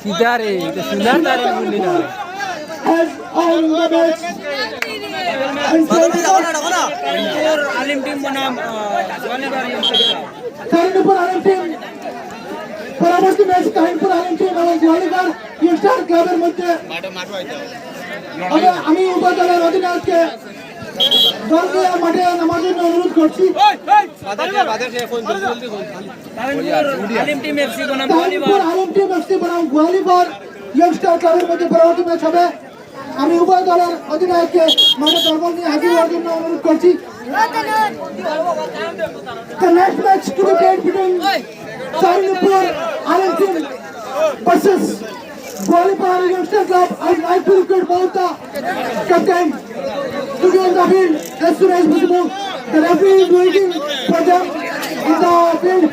সিদারে এটা সুনার দারে বললি না has on the bench. And Alim team বনাম Karinpur Alam team পরবর্তী ম্যাচ কাহিনপুর আলম টিম এবং গোয়ালিকার ইস্টার ক্লাবের মধ্যে আমি- আমি উপদলের অধিনায়ককে দলকে মাঠে নামার জন্য অনুরোধ করছি। আলিম টিম এফসি বনাম গোয়ালিকর ইয়ংস্টার ক্লাবের মধ্যে পরবর্তী ম্যাচ হবে আমি উভয় দলের অধিনায়ককে মাঠে দলবল নিয়ে হাজির হওয়ার জন্য অনুরোধ করছি। The next match to be played between Karinpur Alam team versus Gwalior Youngster Club. I'd like request both the captain to be on the field as soon as possible. The referee is waiting for them in the field.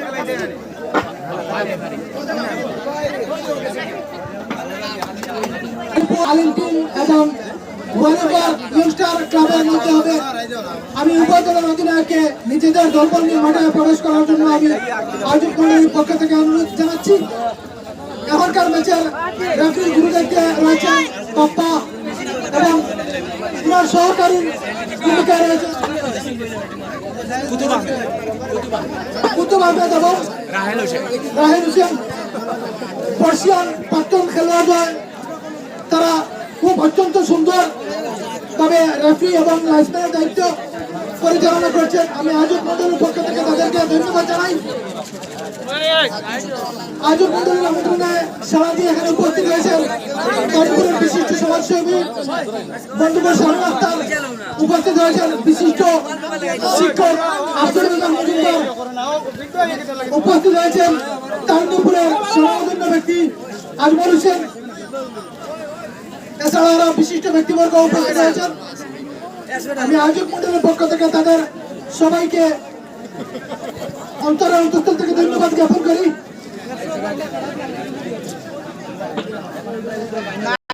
এবং ক্লাবের মধ্যে হবে আমি উভয় দলের অধিনায়ককে নিজেদের দলবল নিয়ে মাঠে প্রবেশ করার জন্য আমি আয়োজক মন্ডলীর পক্ষ থেকে অনুরোধ জানাচ্ছি এখনকার ম্যাচের রেফারি গুরুদেরকে রয়েছেন পাপ্পা এবং ওনার সহকারী ভূমিকায় রয়েছেন কুতুব আহমেদ এবং রাহেল হোসেন। পার্সিয়ান প্রাক্তন খেলোয়াড়দের তারা খুব অত্যন্ত সুন্দর ভাবে রেফারি এবং লাইসম্যানের দায়িত্ব পরিচালনা করছেন। আমি আজব মন্ডলের পক্ষ থেকে তাদেরকে ধন্যবাদ জানাই। আজব মন্ডলের আমন্ত্রণে সারা দিয়ে এখানে উপস্থিত হয়েছেন বিশিষ্ট সমাজসেবী বন্ধুবর শাহরুখ উপস্থিত হয়েছেন বিশিষ্ট শিক্ষক আব্দুল রহমান উপস্থিত হয়েছেন কানপুরের সমাধন্য ব্যক্তি আজমল এছাড়া আরও বিশিষ্ট ব্যক্তিবর্গ উপস্থিত হয়েছেন আমি আয়োজক মন্ডলের পক্ষ থেকে তাদের সবাইকে অন্তরের অন্তঃস্থল থেকে ধন্যবাদ জ্ঞাপন